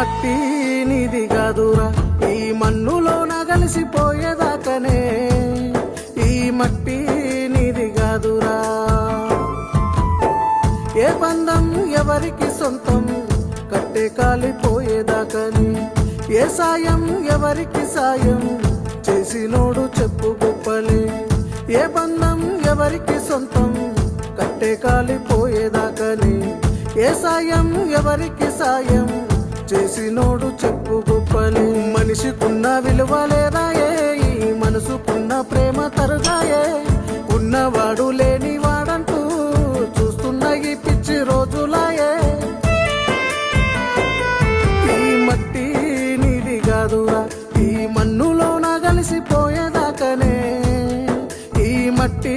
మట్టి నిది కాదురా. ఈ మన్నులో నగలిసిపోయేదాకనే. ఈ మట్టి నిది కాదురా. ఏ బంధం ఎవరికి సొంతం? కట్టే కాలిపోయేదాకని. ఏ సాయం ఎవరికి సాయం? చేసినోడు చెప్పు గొప్పలే. ఏ బంధం ఎవరికి సొంతం? కట్టే కాలిపోయేదాకని. ఏ సాయం ఎవరికి సాయం? చేసినోడు చెప్పు గొప్పలు. మనిషికున్న విలువ లేదాయే ఈ మనసుకున్న ప్రేమ తరుగాయే ఉన్నవాడు లేని వాడంటూ చూస్తున్న ఈ పిచ్చి రోజులాయే ఈ మట్టి నీది కాదురా. ఈ మన్నులోన కలిసిపోయేదాకనే. ఈ మట్టి